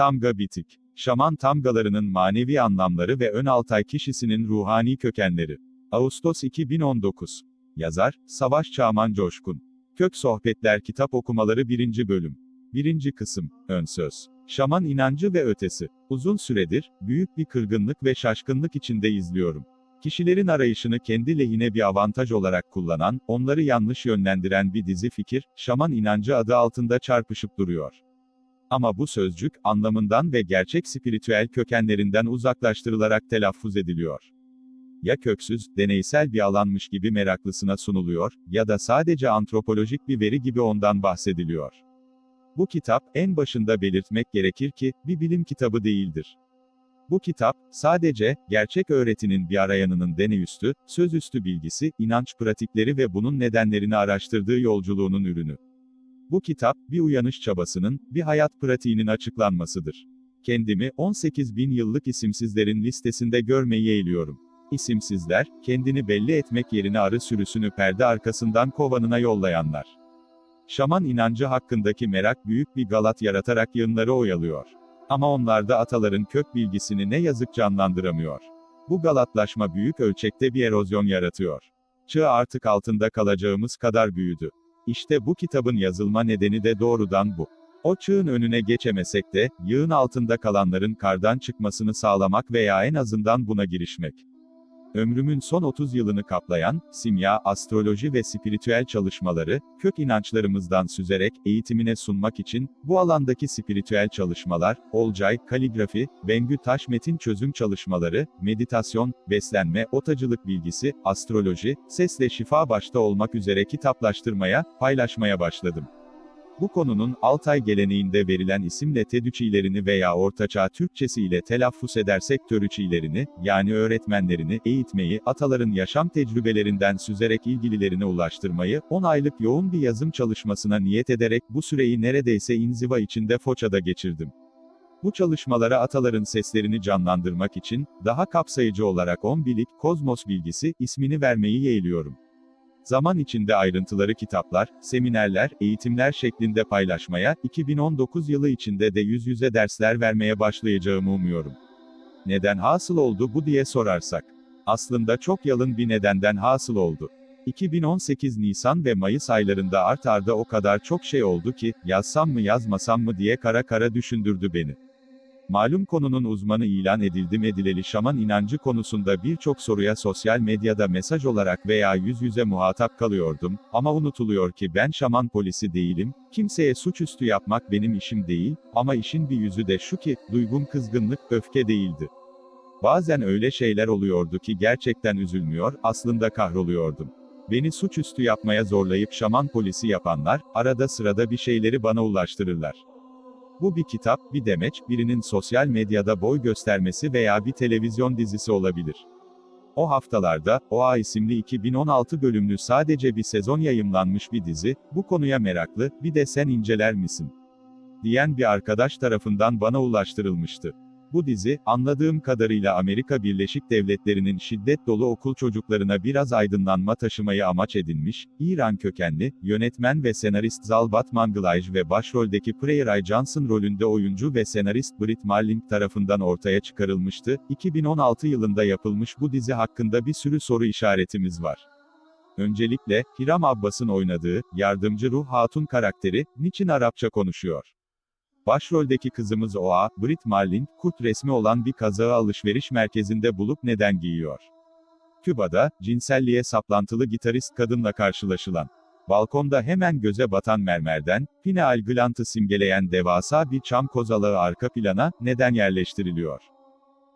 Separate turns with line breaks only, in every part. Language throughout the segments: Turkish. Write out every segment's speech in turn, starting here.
Tamga bitik. Şaman tamgalarının manevi anlamları ve ön altay kişisinin ruhani kökenleri. Ağustos 2019. Yazar, Savaş Çağman Coşkun. Kök Sohbetler Kitap Okumaları 1. Bölüm. 1. Kısım. Ön Söz. Şaman inancı ve ötesi. Uzun süredir, büyük bir kırgınlık ve şaşkınlık içinde izliyorum. Kişilerin arayışını kendi lehine bir avantaj olarak kullanan, onları yanlış yönlendiren bir dizi fikir, şaman inancı adı altında çarpışıp duruyor. Ama bu sözcük, anlamından ve gerçek spiritüel kökenlerinden uzaklaştırılarak telaffuz ediliyor. Ya köksüz, deneysel bir alanmış gibi meraklısına sunuluyor, ya da sadece antropolojik bir veri gibi ondan bahsediliyor. Bu kitap, en başında belirtmek gerekir ki, bir bilim kitabı değildir. Bu kitap, sadece, gerçek öğretinin bir arayanının deneyüstü, sözüstü bilgisi, inanç pratikleri ve bunun nedenlerini araştırdığı yolculuğunun ürünü. Bu kitap, bir uyanış çabasının, bir hayat pratiğinin açıklanmasıdır. Kendimi, 18 bin yıllık isimsizlerin listesinde görmeyi eğiliyorum. İsimsizler, kendini belli etmek yerine arı sürüsünü perde arkasından kovanına yollayanlar. Şaman inancı hakkındaki merak büyük bir galat yaratarak yığınları oyalıyor. Ama onlarda ataların kök bilgisini ne yazık canlandıramıyor. Bu galatlaşma büyük ölçekte bir erozyon yaratıyor. Çığ artık altında kalacağımız kadar büyüdü. İşte bu kitabın yazılma nedeni de doğrudan bu. O çığın önüne geçemesek de, yığın altında kalanların kardan çıkmasını sağlamak veya en azından buna girişmek. Ömrümün son 30 yılını kaplayan, simya, astroloji ve spiritüel çalışmaları, kök inançlarımızdan süzerek, eğitimine sunmak için, bu alandaki spiritüel çalışmalar, olcay, kaligrafi, bengü taş metin çözüm çalışmaları, meditasyon, beslenme, otacılık bilgisi, astroloji, sesle şifa başta olmak üzere kitaplaştırmaya, paylaşmaya başladım. Bu konunun, Altay geleneğinde verilen isimle tedüçilerini veya Ortaçağ Türkçesi ile telaffuz edersek törüçilerini, yani öğretmenlerini, eğitmeyi, ataların yaşam tecrübelerinden süzerek ilgililerine ulaştırmayı, 10 aylık yoğun bir yazım çalışmasına niyet ederek bu süreyi neredeyse inziva içinde Foça'da geçirdim. Bu çalışmalara ataların seslerini canlandırmak için, daha kapsayıcı olarak 10 bilik, kozmos bilgisi, ismini vermeyi yeğliyorum. Zaman içinde ayrıntıları kitaplar, seminerler, eğitimler şeklinde paylaşmaya, 2019 yılı içinde de yüz yüze dersler vermeye başlayacağımı umuyorum. Neden hasıl oldu bu diye sorarsak. Aslında çok yalın bir nedenden hasıl oldu. 2018 Nisan ve Mayıs aylarında art arda o kadar çok şey oldu ki, yazsam mı yazmasam mı diye kara kara düşündürdü beni. Malum konunun uzmanı ilan edildim edileli şaman inancı konusunda birçok soruya sosyal medyada mesaj olarak veya yüz yüze muhatap kalıyordum, ama unutuluyor ki ben şaman polisi değilim, kimseye suçüstü yapmak benim işim değil, ama işin bir yüzü de şu ki, duygum kızgınlık, öfke değildi. Bazen öyle şeyler oluyordu ki gerçekten üzülmüyor, aslında kahroluyordum. Beni suçüstü yapmaya zorlayıp şaman polisi yapanlar, arada sırada bir şeyleri bana ulaştırırlar. Bu bir kitap, bir demeç, birinin sosyal medyada boy göstermesi veya bir televizyon dizisi olabilir. O haftalarda, OA isimli 2016 bölümlü sadece bir sezon yayımlanmış bir dizi, bu konuya meraklı, bir de sen inceler misin? diyen bir arkadaş tarafından bana ulaştırılmıştı. Bu dizi, anladığım kadarıyla Amerika Birleşik Devletleri'nin şiddet dolu okul çocuklarına biraz aydınlanma taşımayı amaç edinmiş, İran kökenli, yönetmen ve senarist Zalbat Mangalaj ve başroldeki Prairie Johnson rolünde oyuncu ve senarist Brit Marling tarafından ortaya çıkarılmıştı. 2016 yılında yapılmış bu dizi hakkında bir sürü soru işaretimiz var. Öncelikle, Hiram Abbas'ın oynadığı, yardımcı Ruh Hatun karakteri, niçin Arapça konuşuyor? Başroldeki kızımız Oa, Brit Marling, kurt resmi olan bir kazağı alışveriş merkezinde bulup neden giyiyor? Küba'da, cinselliğe saplantılı gitarist kadınla karşılaşılan. Balkonda hemen göze batan mermerden, pineal glantı simgeleyen devasa bir çam kozalağı arka plana, neden yerleştiriliyor?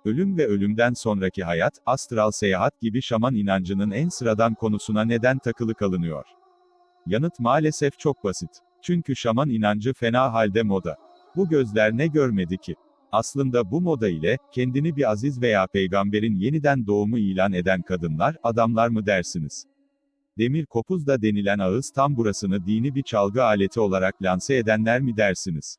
Ölüm ve ölümden sonraki hayat, astral seyahat gibi şaman inancının en sıradan konusuna neden takılı kalınıyor? Yanıt maalesef çok basit. Çünkü şaman inancı fena halde moda. Bu gözler ne görmedi ki? Aslında bu moda ile, kendini bir aziz veya peygamberin yeniden doğumu ilan eden kadınlar, adamlar mı dersiniz? Demir kopuzda denilen ağız tam burasını dini bir çalgı aleti olarak lanse edenler mi dersiniz?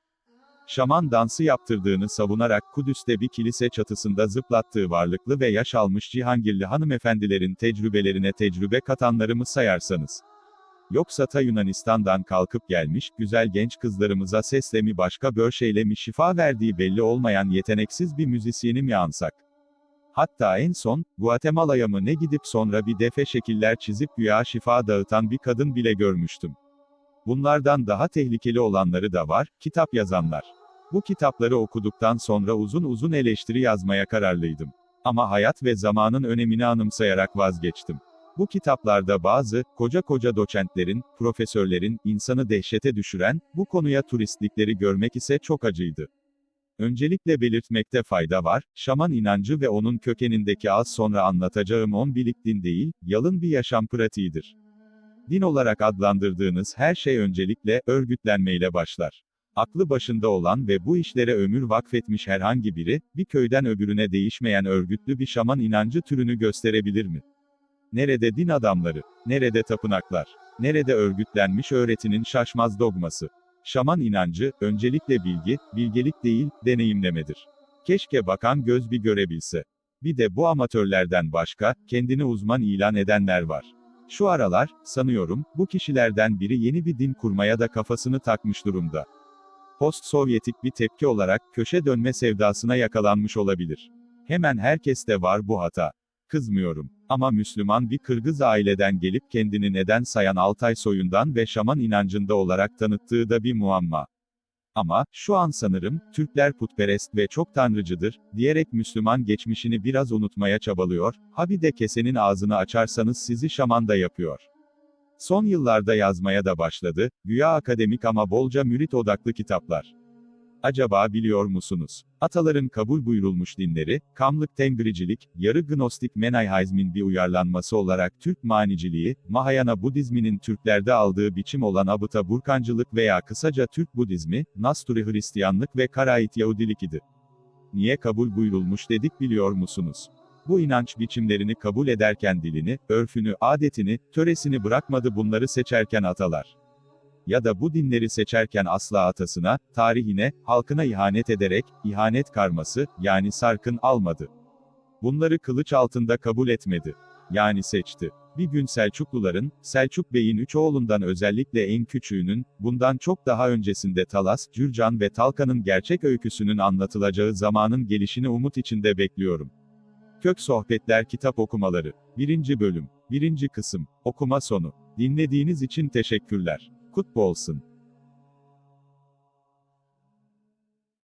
Şaman dansı yaptırdığını savunarak Kudüs'te bir kilise çatısında zıplattığı varlıklı ve yaş almış Cihangirli hanımefendilerin tecrübelerine tecrübe katanları mı sayarsanız? Yoksa ta Yunanistan'dan kalkıp gelmiş, güzel genç kızlarımıza sesle mi başka bir şeyle mi şifa verdiği belli olmayan yeteneksiz bir müzisyeni mi ansak? Hatta en son, Guatemala'ya mı ne gidip sonra bir defe şekiller çizip güya şifa dağıtan bir kadın bile görmüştüm. Bunlardan daha tehlikeli olanları da var, kitap yazanlar. Bu kitapları okuduktan sonra uzun uzun eleştiri yazmaya kararlıydım. Ama hayat ve zamanın önemini anımsayarak vazgeçtim. Bu kitaplarda bazı, koca koca doçentlerin, profesörlerin, insanı dehşete düşüren, bu konuya turistlikleri görmek ise çok acıydı. Öncelikle belirtmekte fayda var, şaman inancı ve onun kökenindeki az sonra anlatacağım on bilik din değil, yalın bir yaşam pratiğidir. Din olarak adlandırdığınız her şey öncelikle, örgütlenmeyle başlar. Aklı başında olan ve bu işlere ömür vakfetmiş herhangi biri, bir köyden öbürüne değişmeyen örgütlü bir şaman inancı türünü gösterebilir mi? Nerede din adamları? Nerede tapınaklar? Nerede örgütlenmiş öğretinin şaşmaz dogması? Şaman inancı, öncelikle bilgi, bilgelik değil, deneyimlemedir. Keşke bakan göz bir görebilse. Bir de bu amatörlerden başka, kendini uzman ilan edenler var. Şu aralar, sanıyorum, bu kişilerden biri yeni bir din kurmaya da kafasını takmış durumda. Post-Sovyetik bir tepki olarak, köşe dönme sevdasına yakalanmış olabilir. Hemen herkeste var bu hata. Kızmıyorum. Ama Müslüman bir Kırgız aileden gelip kendini neden sayan Altay soyundan ve şaman inancında olarak tanıttığı da bir muamma. Ama, şu an sanırım, Türkler putperest ve çok tanrıcıdır, diyerek Müslüman geçmişini biraz unutmaya çabalıyor, ha bir de kesenin ağzını açarsanız sizi şaman da yapıyor. Son yıllarda yazmaya da başladı, güya akademik ama bolca mürit odaklı kitaplar. Acaba biliyor musunuz? Ataların kabul buyurulmuş dinleri, Kamlık Tengricilik, yarı Gnostik Menayhaizmin bir uyarlanması olarak Türk maniciliği, Mahayana Budizminin Türklerde aldığı biçim olan Abıta Burkancılık veya kısaca Türk Budizmi, Nasturi Hristiyanlık ve Karait Yahudilik idi. Niye kabul buyurulmuş dedik biliyor musunuz? Bu inanç biçimlerini kabul ederken dilini, örfünü, adetini, töresini bırakmadı bunları seçerken atalar ya da bu dinleri seçerken asla atasına, tarihine, halkına ihanet ederek, ihanet karması, yani sarkın almadı. Bunları kılıç altında kabul etmedi. Yani seçti. Bir gün Selçukluların, Selçuk Bey'in üç oğlundan özellikle en küçüğünün, bundan çok daha öncesinde Talas, Cürcan ve Talkan'ın gerçek öyküsünün anlatılacağı zamanın gelişini umut içinde bekliyorum. Kök Sohbetler Kitap Okumaları 1. Bölüm 1. Kısım Okuma Sonu Dinlediğiniz için teşekkürler. Kutlu olsun.